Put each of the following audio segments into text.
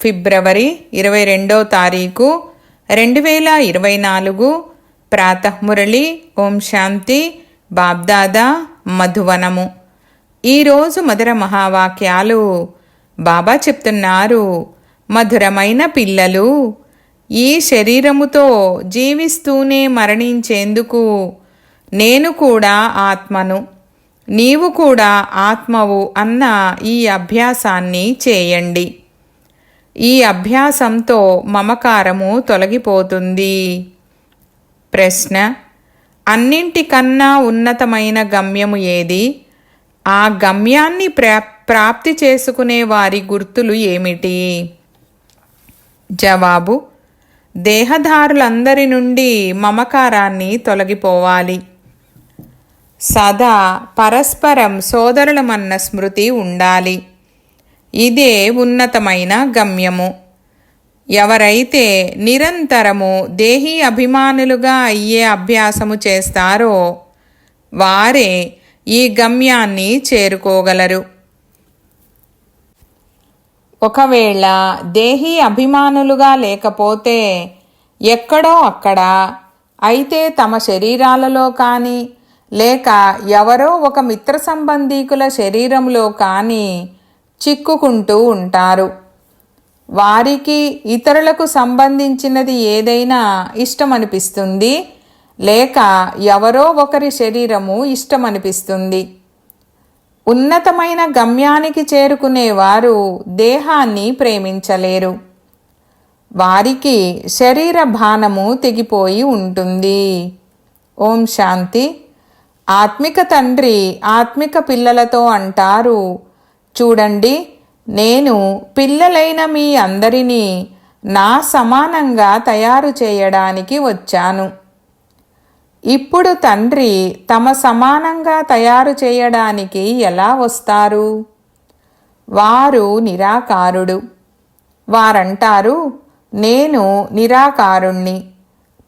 ఫిబ్రవరి ఇరవై రెండో తారీఖు రెండు వేల ఇరవై నాలుగు. ప్రాతమురళి ఓం శాంతి బాబ్దాదా మధువనము. ఈరోజు మధుర మహావాక్యాలు బాబా చెప్తున్నారు. మధురమైన పిల్లలు ఈ శరీరముతో జీవిస్తూనే మరణించేందుకు నేను కూడా ఆత్మను నీవు కూడా ఆత్మవు అన్న ఈ అభ్యాసాన్ని చేయండి. ఈ అభ్యాసంతో మమకారము తొలగిపోతుంది. ప్రశ్న అన్నింటికన్నా ఉన్నతమైన గమ్యము ఏది? ఆ గమ్యాన్ని ప్రా ప్రాప్తి చేసుకునే వారి గుర్తులు ఏమిటి? జవాబు దేహదారులందరి నుండి మమకారాన్ని తొలగిపోవాలి. సదా పరస్పరం సోదరులమన్న స్మృతి ఉండాలి. ఇదే ఉన్నతమైన గమ్యము. ఎవరైతే నిరంతరము దేహీ అభిమానులుగా అయ్యే అభ్యాసము చేస్తారో వారే ఈ గమ్యాన్ని చేరుకోగలరు. ఒకవేళ దేహీ అభిమానులుగా లేకపోతే ఎక్కడో అక్కడ అయితే తమ శరీరాలలో కానీ లేక ఎవరో ఒక మిత్ర సంబంధీకుల శరీరంలో కానీ చిక్కుకుంటూ ఉంటారు. వారికి ఇతరులకు సంబంధించినది ఏదైనా ఇష్టమనిపిస్తుంది లేక ఎవరో ఒకరి శరీరము ఇష్టమనిపిస్తుంది. ఉన్నతమైన గమ్యానికి చేరుకునేవారు దేహాన్ని ప్రేమించలేరు. వారికి శరీర భానము తెగిపోయి ఉంటుంది. ఓం శాంతి. ఆత్మిక తండ్రి ఆత్మిక పిల్లలతో అంటారు చూడండి నేను పిల్లలైన మీ అందరినీ నా సమానంగా తయారు చేయడానికి వచ్చాను. ఇప్పుడు తండ్రి తమ సమానంగా తయారు చేయడానికి ఎలా వస్తారు? వారు నిరాకారుడు. వారంటారు నేను నిరాకారుణ్ణి.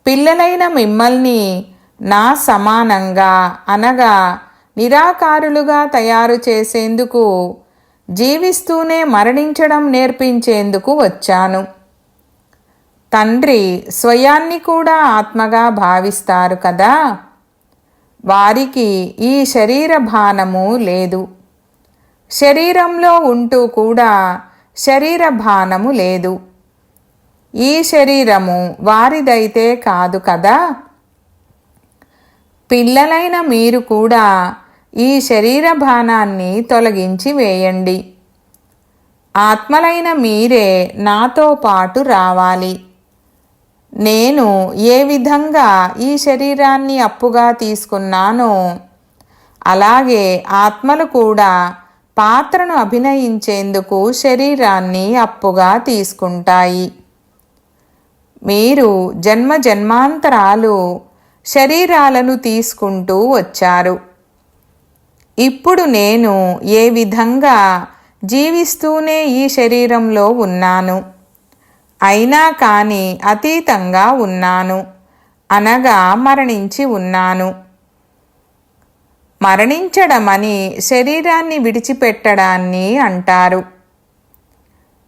పిల్లలైన మిమ్మల్ని నా సమానంగా అనగా నిరాకారులుగా తయారు చేసేందుకు జీవిస్తూనే మరణించడం నేర్పించేందుకు వచ్చాను. తండ్రి స్వయాన్ని కూడా ఆత్మగా భావిస్తారు కదా? వారికి ఈ శరీర భానము లేదు. శరీరంలో ఉంటూ కూడా శరీర భానము లేదు. ఈ శరీరము వారిదైతే కాదు కదా? పిల్లలైన మీరు కూడా ఈ శరీర భానాన్ని తొలగించి వేయండి. ఆత్మలైన మీరే నాతో పాటు రావాలి. నేను ఏ విధంగా ఈ శరీరాన్ని అప్పుగా తీసుకున్నానో అలాగే ఆత్మలు కూడా పాత్రను అభినయించేందుకు శరీరాన్ని అప్పుగా తీసుకుంటాయి. మీరు జన్మ జన్మాంతరాలు శరీరాలను తీసుకుంటూ వచ్చారు. ఇప్పుడు నేను ఏ విధంగా జీవిస్తూనే ఈ శరీరంలో ఉన్నాను? అయినా కానీ అతీతంగా ఉన్నాను. అనగా మరణించి ఉన్నాను. మరణించడమని శరీరాన్ని విడిచిపెట్టడాన్ని అంటారు.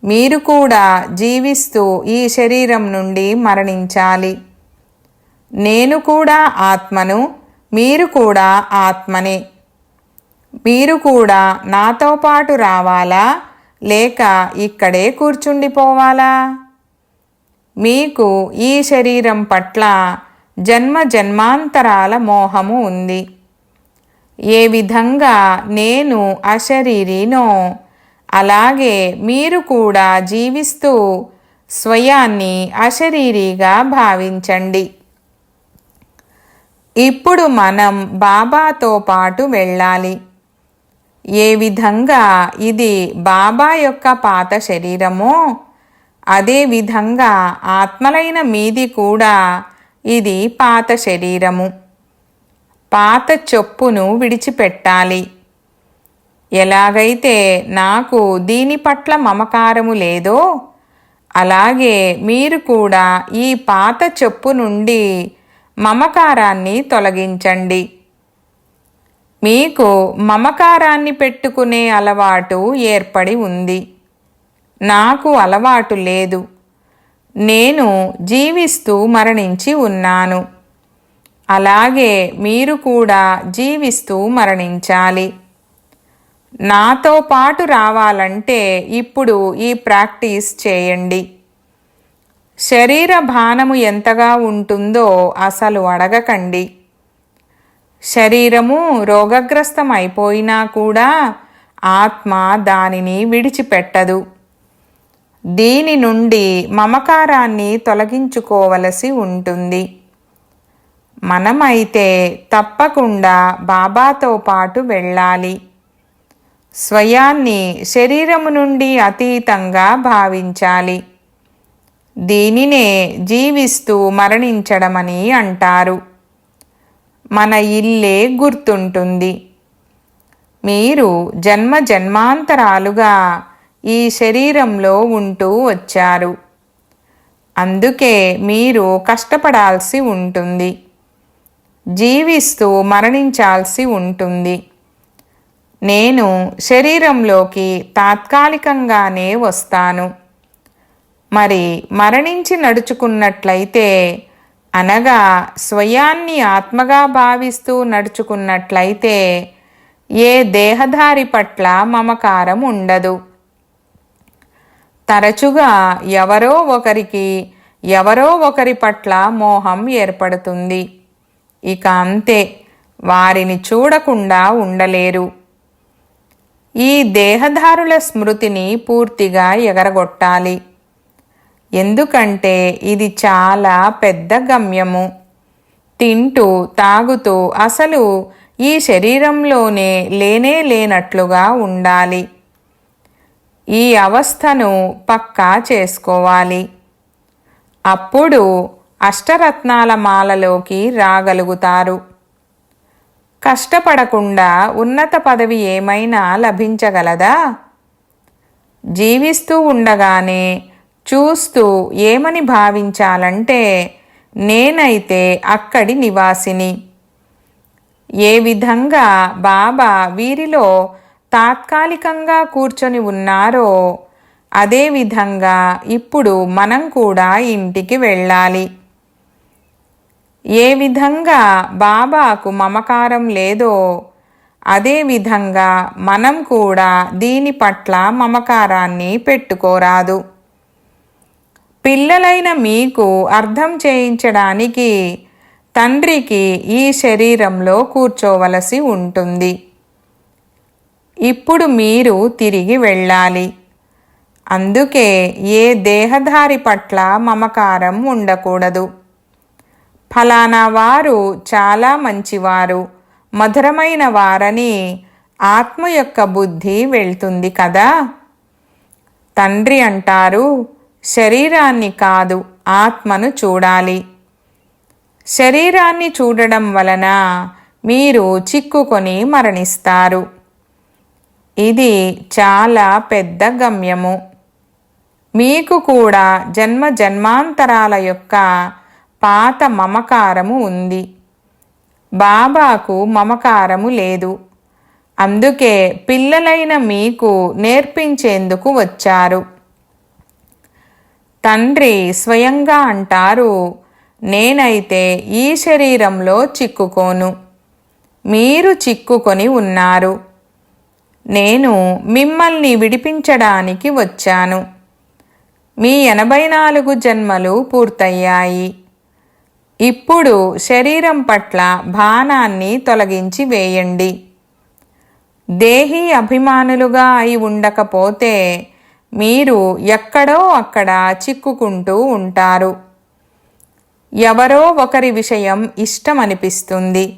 మీరు కూడా జీవిస్తూ ఈ శరీరం నుండి మరణించాలి. నేను కూడా ఆత్మను మీరు కూడా ఆత్మనే. మీరు కూడా నాతో పాటు రావాలా? లేక ఇక్కడే కూర్చుండిపోవాలా? మీకు ఈ శరీరం పట్ల జన్మ జన్మాంతరాల మోహము ఉంది. ఏ విధంగా నేను అశరీరినో అలాగే మీరు కూడా జీవిస్తూ స్వయాన్ని అశరీరిగా భావించండి. ఇప్పుడు మనం బాబాతో పాటు వెళ్ళాలి. ఏ విధంగా ఇది బాబా యొక్క పాత శరీరమో అదే విధంగా ఆత్మలైన మీది కూడా ఇది పాత శరీరము. పాత చొప్పును విడిచిపెట్టాలి. ఎలాగైతే నాకు దీని పట్ల మమకారము లేదో అలాగే మీరు కూడా ఈ పాత చెప్పు నుండి మమకారాన్ని తొలగించండి. మీకు మమకారాన్ని పెట్టుకునే అలవాటు ఏర్పడి ఉంది. నాకు అలవాటు లేదు. నేను జీవిస్తూ మరణించి ఉన్నాను. అలాగే మీరు కూడా జీవిస్తూ మరణించాలి. నాతో పాటు రావాలంటే ఇప్పుడు ఈ ప్రాక్టీస్ చేయండి. శరీర భానము ఎంతగా ఉంటుందో అసలు అడగకండి. శరీరము రోగగ్రస్తం అయిపోయినా కూడా ఆత్మ దానిని విడిచిపెట్టదు. దీని నుండి మమకారాన్ని తొలగించుకోవలసి ఉంటుంది. మనమైతే తప్పకుండా బాబాతో పాటు వెళ్ళాలి. స్వయాన్ని శరీరము నుండి అతీతంగా భావించాలి. దీనినే జీవిస్తూ మరణించడమని అంటారు. మన ఇల్లే గుర్తుంటుంది. మీరు జన్మ జన్మాంతరాలుగా ఈ శరీరంలో ఉంటూ వచ్చారు. అందుకే మీరు కష్టపడాల్సి ఉంటుంది. జీవిస్తూ మరణించాల్సి ఉంటుంది. నేను శరీరంలోకి తాత్కాలికంగానే వస్తాను. మరి మరణించి నడుచుకున్నట్లయితే అనగా స్వయాన్ని ఆత్మగా భావిస్తూ నడుచుకున్నట్లయితే ఏ దేహధారి పట్ల మమకారం ఉండదు. తరచుగా ఎవరో ఒకరికి ఎవరో ఒకరి పట్ల మోహం ఏర్పడుతుంది. ఇక అంతే వారిని చూడకుండా ఉండలేరు. ఈ దేహదారుల స్మృతిని పూర్తిగా ఎగరగొట్టాలి. ఎందుకంటే ఇది చాలా పెద్ద గమ్యము. తింటూ తాగుతూ అసలు ఈ శరీరంలోనే లేనే లేనట్లుగా ఉండాలి. ఈ అవస్థను పక్కా చేసుకోవాలి. అప్పుడు అష్టరత్నాల మాలలోకి రాగలుగుతారు. కష్టపడకుండా ఉన్నత పదవి ఏమైనా లభించగలదా? జీవిస్తూ ఉండగానే చూస్తూ ఏమని భావించాలంటే నేనైతే అక్కడి నివాసిని. ఏ విధంగా బాబా వీరిలో తాత్కాలికంగా కూర్చొని ఉన్నారో అదేవిధంగా ఇప్పుడు మనం కూడా ఇంటికి వెళ్ళాలి. ఏ విధంగా బాబాకు మమకారం లేదో అదే విధంగా మనం కూడా దీని పట్ల మమకారాన్ని పెట్టుకోరాదు. పిల్లలైన మీకు అర్థం చేయించడానికి తండ్రికి ఈ శరీరంలో కూర్చోవలసి ఉంటుంది. ఇప్పుడు మీరు తిరిగి వెళ్ళాలి. అందుకే ఏ దేహధారి పట్ల మమకారం ఉండకూడదు. ఫలానా వారు చాలా మంచివారు. మధురమైన వారని ఆత్మ యొక్క బుద్ధి వెళ్తుంది కదా? తండ్రి అంటారు శరీరాన్ని కాదు ఆత్మను చూడాలి. శరీరాన్ని చూడడం వలన మీరు చిక్కుకొని మరణిస్తారు. ఇది చాలా పెద్ద గమ్యము. మీకు కూడా జన్మ జన్మాంతరాల యొక్క పాత మమకారము ఉంది. బాబాకు మమకారము లేదు. అందుకే పిల్లలైన మీకు నేర్పించేందుకు వచ్చారు. తండ్రి స్వయంగా అంటారు నేనైతే ఈ శరీరంలో చిక్కుకోను. మీరు చిక్కుకొని ఉన్నారు. నేను మిమ్మల్ని విడిపించడానికి వచ్చాను. మీ ఎనభై నాలుగు జన్మలు పూర్తయ్యాయి. ఇప్పుడు శరీరం పట్ల బాణాన్ని తొలగించి వేయండి. దేహీ అభిమానులుగా అయి ఉండకపోతే మీరు ఎక్కడో అక్కడ చిక్కుకుంటూ ఉంటారు. ఎవరో ఒకరి విషయం ఇష్టమనిపిస్తుంది.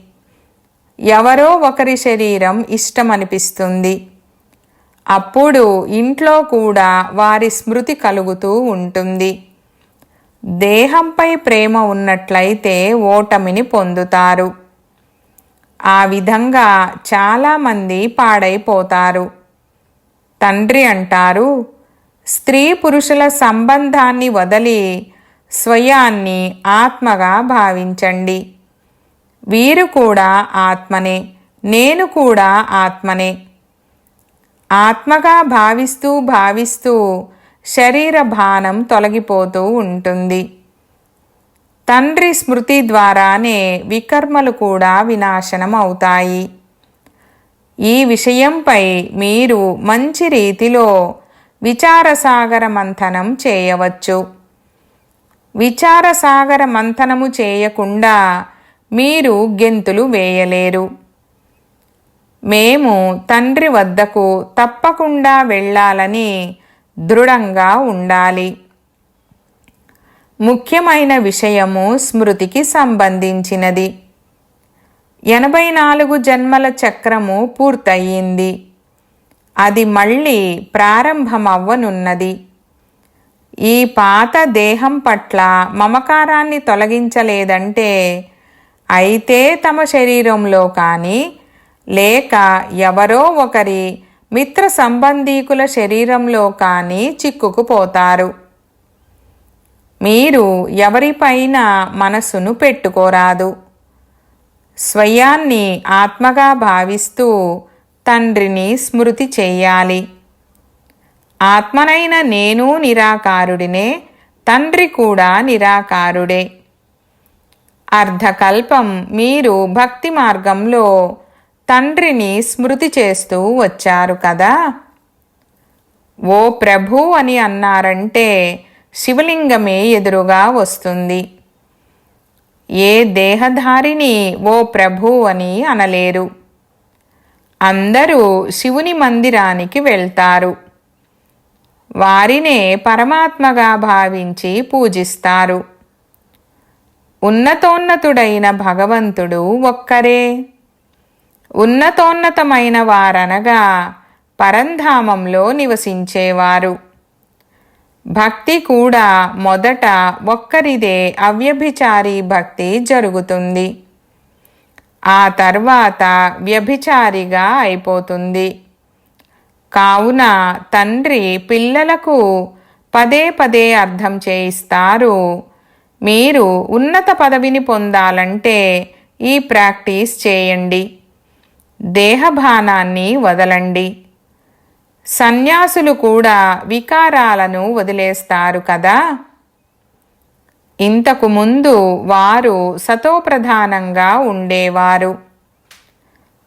ఎవరో ఒకరి శరీరం ఇష్టమనిపిస్తుంది. అప్పుడు ఇంట్లో కూడా వారి స్మృతి కలుగుతూ ఉంటుంది. దేహంపై ప్రేమ ఉన్నట్లయితే ఓటమిని పొందుతారు. ఆ విధంగా చాలామంది పాడైపోతారు. తండ్రి అంటారు స్త్రీ పురుషుల సంబంధాన్ని వదిలి స్వయాన్ని ఆత్మగా భావించండి. వీరు కూడా ఆత్మనే నేను కూడా ఆత్మనే. ఆత్మగా భావిస్తూ భావిస్తూ శరీర భానం తొలగిపోతూ ఉంటుంది. తండ్రి స్మృతి ద్వారానే వికర్మలు కూడా వినాశనం అవుతాయి. ఈ విషయంపై మీరు మంచి రీతిలో విచారసాగర మంథనం చేయవచ్చు. విచారసాగర మంథనము చేయకుండా మీరు గెంతులు వేయలేరు. మేము తండ్రి వద్దకు తప్పకుండా వెళ్ళాలని దృఢంగా ఉండాలి. ముఖ్యమైన విషయము స్మృతికి సంబంధించినది. ఎనభై నాలుగు జన్మల చక్రము పూర్తయింది. అది మళ్ళీ ప్రారంభమవ్వనున్నది. ఈ పాత దేహం పట్ల మమకారాన్ని తొలగించలేదంటే అయితే తమ శరీరంలో కానీ లేక ఎవరో ఒకరి మిత్ర సంబంధీకుల శరీరంలో కానీ చిక్కుకుపోతారు. మీరు ఎవరిపైన మనసును పెట్టుకోరాదు. స్వయాన్ని ఆత్మగా భావిస్తూ తండ్రిని స్మృతి చెయ్యాలి ఆత్మనైన నేను నిరాకారుడినే తండ్రి కూడా నిరాకారుడే. అర్ధకల్పం మీరు భక్తి మార్గంలో తండ్రిని స్మృతి చేస్తూ వచ్చారు కదా? ఓ ప్రభు అని అన్నారంటే శివలింగమే ఎదురుగా వస్తుంది. ఏ దేహధారిని ఓ ప్రభు అని అనలేరు. అందరూ శివుని మందిరానికి వెళ్తారు. వారినే పరమాత్మగా భావించి పూజిస్తారు. ఉన్నతోన్నతుడైన భగవంతుడు ఒక్కరే. ఉన్నతోన్నతమైన వారనగా పరంధామంలో నివసించేవారు. భక్తి కూడా మొదట ఒక్కరిదే అవ్యభిచారి భక్తి జరుగుతుంది. ఆ తర్వాత వ్యభిచారిగా అయిపోతుంది. కావున తండ్రి పిల్లలకు పదే పదే అర్థం చేయిస్తారు. మీరు ఉన్నత పదవిని పొందాలంటే ఈ ప్రాక్టీస్ చేయండి. దేహభానాన్ని వదలండి. సన్యాసులు కూడా వికారాలను వదిలేస్తారు కదా? ఇంతకు ముందు వారు సతోప్రధానంగా ఉండేవారు.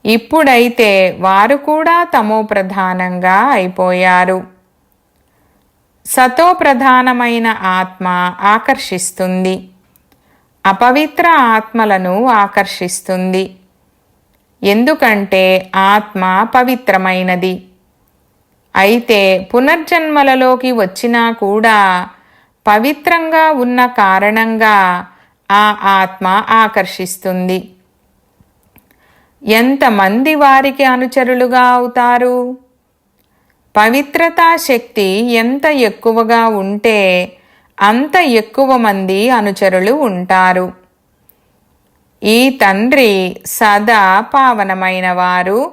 ఇప్పుడైతే వారు కూడా తమో ప్రధానంగా అయిపోయారు. సతోప్రధానమైన ఆత్మ ఆకర్షిస్తుంది. అపవిత్ర ఆత్మలను ఆకర్షిస్తుంది. ఎందుకంటే ఆత్మ పవిత్రమైనది. అయితే పునర్జన్మలలోకి వచ్చినా కూడా పవిత్రంగా ఉన్న కారణంగా ఆ ఆత్మ ఆకర్షిస్తుంది. ఎంతమంది వారికి అనుచరులుగా అవుతారు? పవిత్రతా శక్తి ఎంత ఎక్కువగా ఉంటే అంత ఎక్కువ మంది అనుచరులు ఉంటారు. ఈ తండ్రి సదా పావనమైనవారు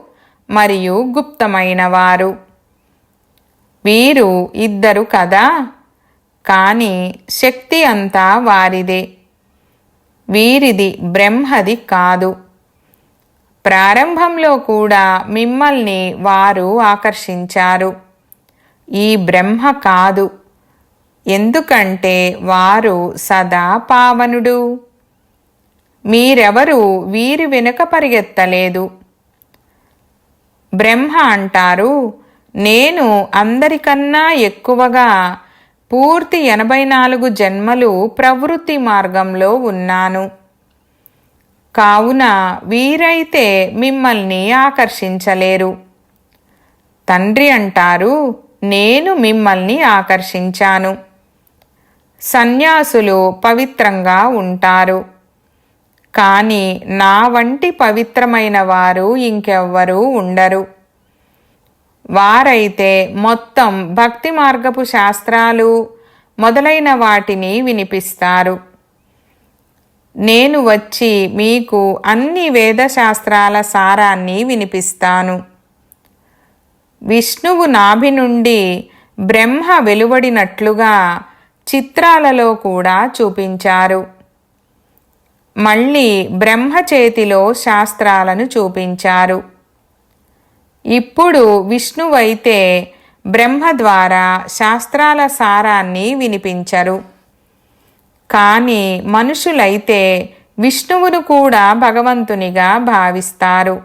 మరియు గుప్తమైనవారు. వీరు ఇద్దరు కదా? కానీ శక్తి అంతా వారిదే. వీరిది బ్రహ్మది కాదు. ప్రారంభంలో కూడా మిమ్మల్ని వారు ఆకర్షించారు. ఈ బ్రహ్మ కాదు. ఎందుకంటే వారు సదా పావనుడు. మీరెవరు వీరి వెనుక పరిగెత్తలేదు. బ్రహ్మ అంటారు నేను అందరికన్నా ఎక్కువగా పూర్తి ఎనభై నాలుగు జన్మలు ప్రవృత్తి మార్గంలో ఉన్నాను. కావున వీరైతే మిమ్మల్ని ఆకర్షించలేరు. తండ్రి అంటారు నేను మిమ్మల్ని ఆకర్షించాను. సన్యాసులు పవిత్రంగా ఉంటారు. కానీ నా వంటి పవిత్రమైన వారు ఇంకెవ్వరూ ఉండరు. వారైతే మొత్తం భక్తి మార్గపు శాస్త్రాలు మొదలైన వాటిని వినిపిస్తారు. నేను వచ్చి మీకు అన్ని వేదశాస్త్రాల సారాన్ని వినిపిస్తాను. విష్ణువు నాభి నుండి బ్రహ్మ వెలువడినట్లుగా చిత్రాలలో కూడా చూపించారు. మళ్ళీ బ్రహ్మ చేతిలో శాస్త్రాలను చూపించారు. ఇప్పుడు విష్ణువైతే బ్రహ్మ ద్వారా శాస్త్రాల సారాన్ని వినిపించరు. కానీ మనుషులైతే విష్ణువును కూడా భగవంతునిగా భావిస్తారు.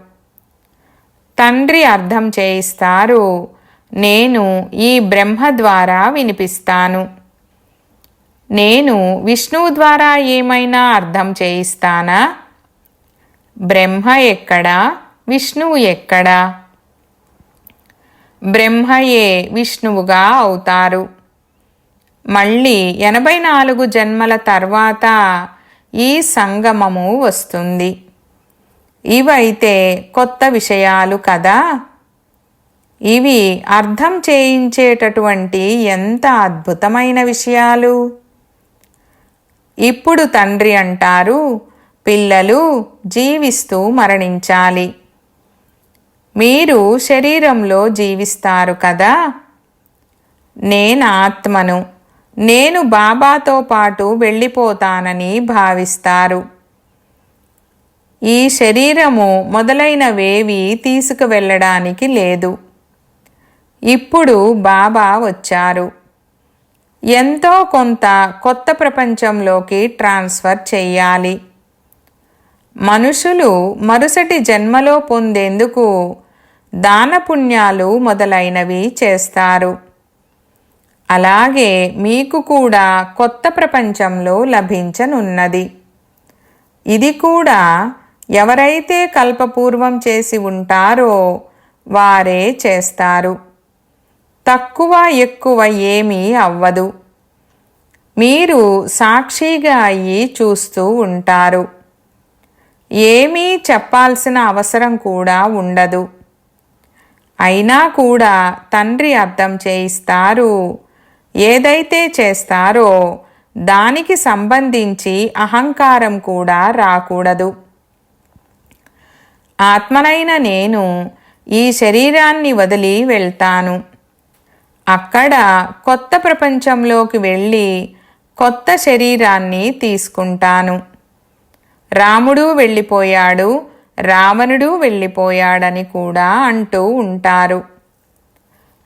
తండ్రి అర్థం చేయిస్తారు నేను ఈ బ్రహ్మ ద్వారా వినిపిస్తాను. నేను విష్ణువు ద్వారా ఏమైనా అర్థం చేయిస్తానా? బ్రహ్మ ఎక్కడా? విష్ణువు ఎక్కడా? బ్రహ్మయే విష్ణువుగా అవుతారు. మళ్ళీ ఎనభై నాలుగు జన్మల తర్వాత ఈ సంగమము వస్తుంది. ఇవైతే కొత్త విషయాలు కదా? ఇవి అర్థం చేయించేటటువంటి ఎంత అద్భుతమైన విషయాలు? ఇప్పుడు తండ్రి అంటారు పిల్లలు జీవిస్తూ మరణించాలి. మీరు శరీరంలో జీవిస్తారు కదా? నేను ఆత్మను నేను బాబాతో పాటు వెళ్ళిపోతానని భావిస్తారు. ఈ శరీరము మొదలైనవేవి తీసుకువెళ్ళడానికి లేదు. ఇప్పుడు బాబా వచ్చారు. ఎంతో కొంత కొత్త ప్రపంచంలోకి ట్రాన్స్ఫర్ చేయాలి. మనుషులు మరుసటి జన్మలో పొందేందుకు దానపుణ్యాలు మొదలైనవి చేస్తారు. అలాగే మీకు కూడా కొత్త ప్రపంచంలో లభించనున్నది. ఇది కూడా ఎవరైతే కల్పపూర్వం చేసి ఉంటారో వారే చేస్తారు. తక్కువ ఎక్కువ ఏమీ అవ్వదు. మీరు సాక్షిగా అయ్యి చూస్తూ ఉంటారు. ఏమీ చెప్పాల్సిన అవసరం కూడా ఉండదు. అయినా కూడా తండ్రి అర్థం చేయిస్తారు. ఏదైతే చేస్తారో దానికి సంబంధించి అహంకారం కూడా రాకూడదు. ఆత్మనైన నేను ఈ శరీరాన్ని వదిలి వెళ్తాను. అక్కడ కొత్త ప్రపంచంలోకి వెళ్ళి కొత్త శరీరాన్ని తీసుకుంటాను. రాముడు వెళ్ళిపోయాడు. రావణుడు వెళ్ళిపోయాడని కూడా అంటూ ఉంటారు.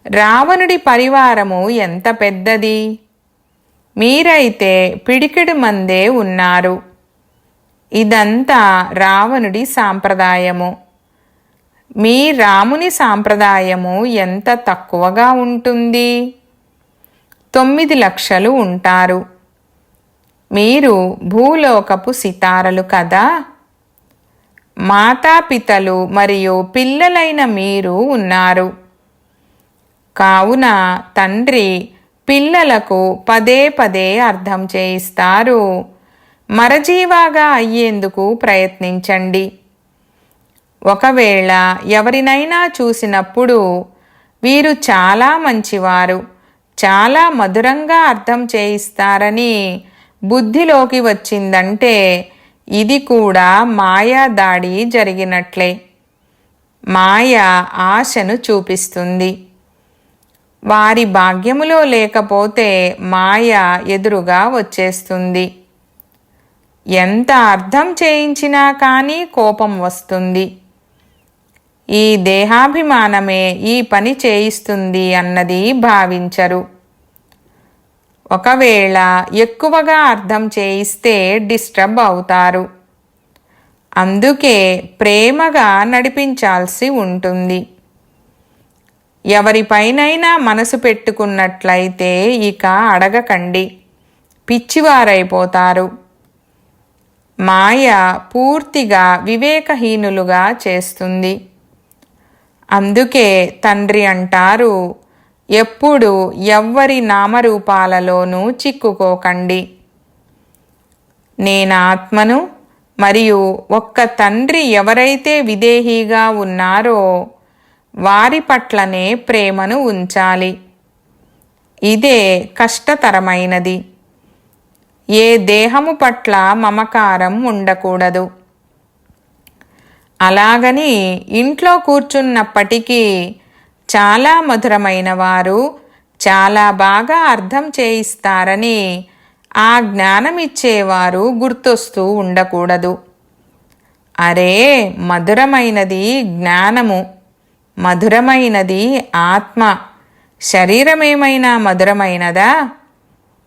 రావణుడి పరివారము ఎంత పెద్దది? మీరైతే పిడికిడు మందే ఉన్నారు. ఇదంతా రావణుడి సాంప్రదాయము. మీ రాముని సాంప్రదాయము ఎంత తక్కువగా ఉంటుంది? తొమ్మిది లక్షలు ఉంటారు. మీరు భూలోకపు సితారలు కదా? మాతాపితలు మరియు పిల్లలైన మీరు ఉన్నారు. కావున తండ్రి పిల్లలకు పదే పదే అర్థం చేయిస్తారు. మరజీవాగా అయ్యేందుకు ప్రయత్నించండి. ఒకవేళ ఎవరినైనా చూసినప్పుడు వీరు చాలా మంచివారు చాలా మధురంగా అర్థం చేయిస్తారని బుద్ధిలోకి వచ్చిందంటే ఇది కూడా మాయా దాడి జరిగినట్లే. మాయ ఆశను చూపిస్తుంది. వారి భాగ్యములో లేకపోతే మాయ ఎదురుగా వచ్చేస్తుంది. ఎంత అర్థం చేయించినా కానీ కోపం వస్తుంది. ఈ దేహాభిమానమే ఈ పని చేయిస్తుంది అన్నది భావించరు. ఒకవేళ ఎక్కువగా అర్థం చేయిస్తే డిస్టర్బ్ అవుతారు. అందుకే ప్రేమగా నడిపించాల్సి ఉంటుంది. ఎవరిపైనైనా మనసు పెట్టుకున్నట్లయితే ఇక అడగకండి. పిచ్చివారైపోతారు. మాయ పూర్తిగా వివేకహీనులుగా చేస్తుంది. అందుకే తండ్రి అంటారు ఎప్పుడు ఎవ్వరి నామరూపాలలోనూ చిక్కుకోకండి. నేను ఆత్మను మరియు ఒక్క తండ్రి ఎవరైతే విదేహీగా ఉన్నారో వారి పట్లనే ప్రేమను ఉంచాలి. ఇదే కష్టతరమైనది. ఏ దేహము పట్ల మమకారం ఉండకూడదు. అలాగని ఇంట్లో కూర్చున్నప్పటికీ చాలా మధురమైన వారు చాలా బాగా అర్థం చేయిస్తారని ఆ జ్ఞానం ఇచ్చేవారు గుర్తొస్తూ ఉండకూడదు. అరే మధురమైనది జ్ఞానము మధురమైనది ఆత్మ శరీరమేమైనా మధురమైనదా?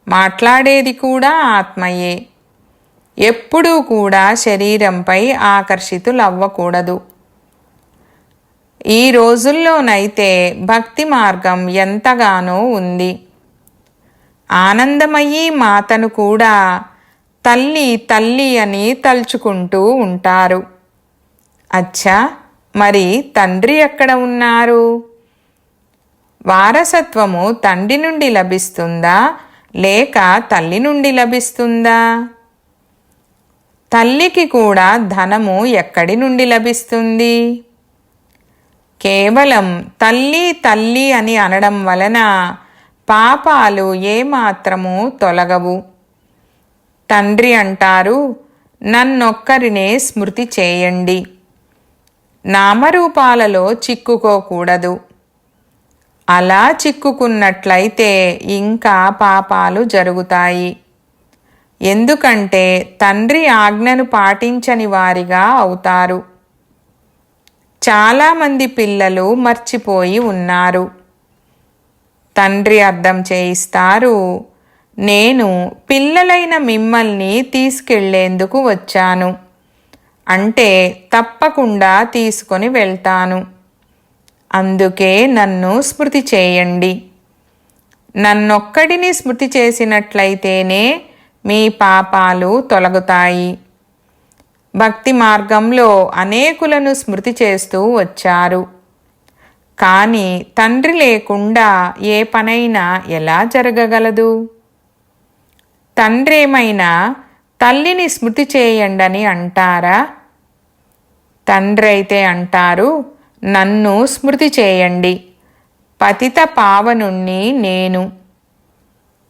మాట్లాడేది కూడా ఆత్మయే. ఎప్పుడూ కూడా శరీరంపై ఆకర్షితులవ్వకూడదు. ఈ రోజుల్లోనైతే భక్తి మార్గం ఎంతగానో ఉంది. ఆనందమయ్యి మాతను కూడా తల్లి తల్లి అని తలుచుకుంటూ ఉంటారు. అచ్చా! మరి తండ్రి ఎక్కడ ఉన్నారు? వారసత్వము తండ్రి నుండి లభిస్తుందా? లేక తల్లి నుండి లభిస్తుందా? తల్లికి కూడా ధనము ఎక్కడి నుండి లభిస్తుంది? కేవలం తల్లి తల్లి అని అనడం వలన పాపాలు ఏమాత్రము తొలగవు. తండ్రి అంటారు నన్నొక్కరినే స్మృతి చేయండి. నామరూపాలలో చిక్కుకోకూడదు. అలా చిక్కుకున్నట్లయితే ఇంకా పాపాలు జరుగుతాయి. ఎందుకంటే తండ్రి ఆజ్ఞను పాటించని వారిగా అవుతారు. చాలామంది పిల్లలు మర్చిపోయి ఉన్నారు. తండ్రి అర్థం చేయిస్తారు నేను పిల్లలైన మిమ్మల్ని తీసుకెళ్ళేందుకు వచ్చాను. అంటే తప్పకుండా తీసుకొని వెళ్తాను. అందుకే నన్ను స్మృతి చేయండి. నన్నొక్కడిని స్మృతి చేసినట్లయితేనే మీ పాపాలు తొలగుతాయి. భక్తి మార్గంలో అనేకులను స్మృతి చేస్తూ వచ్చారు. కానీ తండ్రి లేకుండా ఏ పనైనా ఎలా జరగగలదు? తండ్రేమైనా తల్లిని స్మృతి చేయండని అంటారా? తండ్రి అయితే అంటారు నన్ను స్మృతి చేయండి. పతిత పావనుణ్ణి నేను.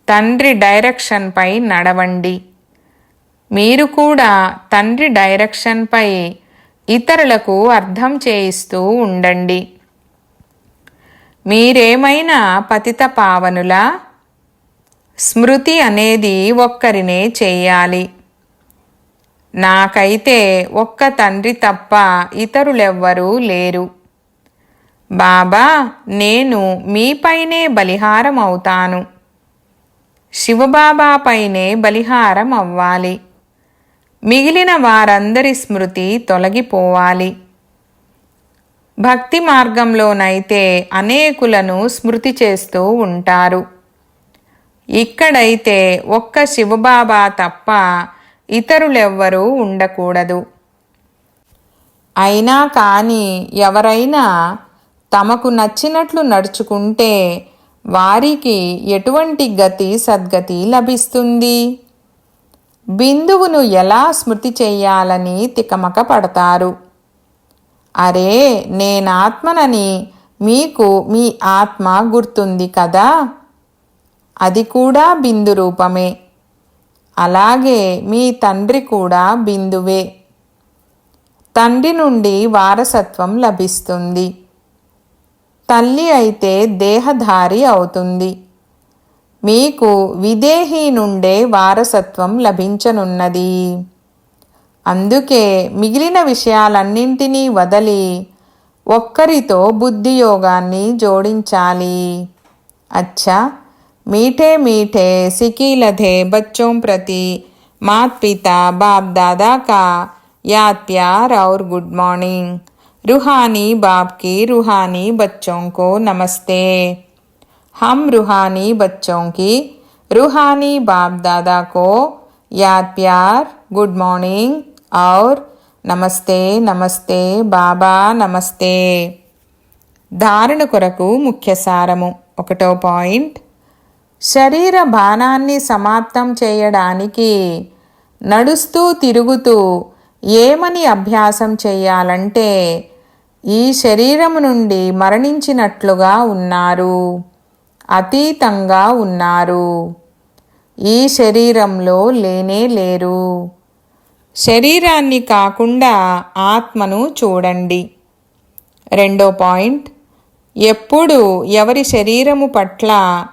తండ్రి డైరెక్షన్పై నడవండి. మీరు కూడా తండ్రి డైరెక్షన్పై ఇతరులకు అర్థం చేయిస్తూ ఉండండి. మీరేమైనా పతిత పావనులా? స్మృతి అనేది ఒక్కరినే చేయాలి. నాకైతే ఒక్క తండ్రి తప్ప ఇతరులెవ్వరూ లేరు. బాబా నేను మీపైనే బలిహారం అవుతాను శివబాబాపైనే బలిహారం అవ్వాలి మిగిలిన వారందరి స్మృతి తొలగిపోవాలి. భక్తి మార్గంలోనైతే అనేకులను స్మృతి చేస్తూ ఉంటారు. ఇక్కడైతే ఒక్క శివబాబా తప్ప ఇతరులెవ్వరూ ఉండకూడదు. అయినా కానీ ఎవరైనా తమకు నచ్చినట్లు నడుచుకుంటే వారికి ఎటువంటి గతి సద్గతి లభిస్తుంది? బిందువును ఎలా స్మృతి చేయాలని తికమక పడతారు అరే నేనాత్మనని మీకు మీ ఆత్మ గుర్తుంది కదా? అది కూడా బిందు రూపమే. అలాగే మీ తండ్రి కూడా బిందువే. తండ్రి నుండి వారసత్వం లభిస్తుంది. తల్లి అయితే దేహధారి అవుతుంది. మీకు విదేహీ నుండే వారసత్వం లభించనున్నది అందుకే మిగిలిన విషయాలన్నింటినీ వదలి ఒక్కరితో బుద్ధియోగాన్ని జోడించాలి అచ్చా मीठे मीठे सिकी लधे बच्चों प्रति मात पिता बाप दादा का याद प्यार और गुड मॉर्निंग रूहानी बाप की रूहानी बच्चों को नमस्ते हम रूहानी बच्चों की रूहानी बाप दादा को याद प्यार गुड मॉर्निंग और నమస్తే నమస్తే బాబా నమస్తే ధారణ కొరకు ముఖ్య సారము ఒకటో పాయింట్ శరీర బాణాన్ని సమాప్తం చేయడానికి నడుస్తూ తిరుగుతూ ఏమని అభ్యాసం చేయాలంటే ఈ శరీరము నుండి మరణించినట్లుగా ఉన్నారు అతీతంగా ఉన్నారు. ఈ శరీరంలో లేనే లేరు. శరీరాన్ని కాకుండా ఆత్మను చూడండి. రెండో పాయింట్. ఎప్పుడు ఎవరి శరీరము పట్ల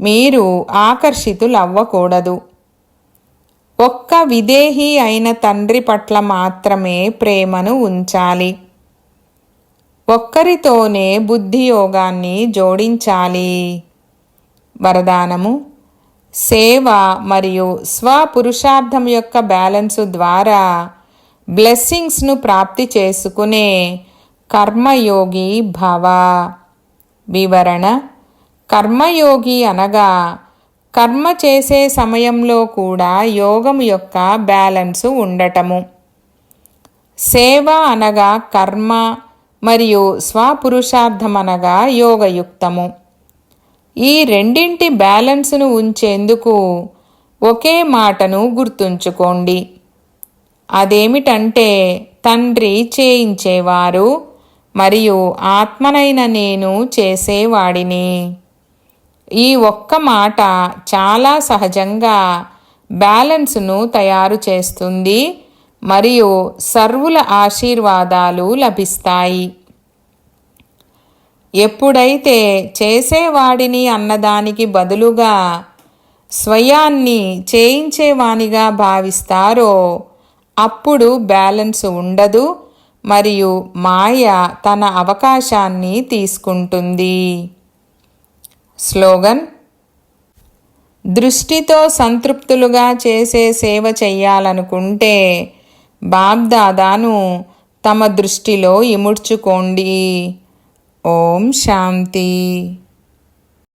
మీరు ఆకర్షితులవ్వకూడదు. ఒక్క విదేహీ అయిన తండ్రి పట్ల మాత్రమే ప్రేమను ఉంచాలి. ఒక్కరితోనే బుద్ధి యోగాన్ని జోడించాలి. వరదానము. సేవ మరియు స్వపురుషార్థం యొక్క బ్యాలెన్సు ద్వారా బ్లెస్సింగ్స్ను ప్రాప్తి చేసుకునే కర్మయోగి భవ. వివరణ కర్మయోగి అనగా కర్మ చేసే సమయంలో కూడా యోగం యొక్క బ్యాలెన్సు ఉండటము. సేవ అనగా కర్మ మరియు స్వపురుషార్థమనగా యోగయుక్తము. ఈ రెండింటి బ్యాలెన్స్ను ఉంచేందుకు ఒకే మాటను గుర్తుంచుకోండి. అదేమిటంటే తండ్రి చేయించేవారు మరియు ఆత్మనైన నేను చేసేవాడిని. ఈ ఒక్క మాట చాలా సహజంగా బ్యాలెన్స్ను తయారు చేస్తుంది మరియు సర్వుల ఆశీర్వాదాలు లభిస్తాయి. ఎప్పుడైతే చేసేవాడిని అన్నదానికి బదులుగా స్వయాన్ని చేయించేవానిగా భావిస్తారో అప్పుడు బ్యాలెన్స్ ఉండదు మరియు మాయ తన అవకాశాన్ని తీసుకుంటుంది. స్లోగన్ దృష్టితో సంతృప్తులుగా చేసే సేవ చెయ్యాలనుకుంటే బాబ్దాదాను తమ దృష్టిలో ఇముడ్చుకోండి. ఓం శాంతి.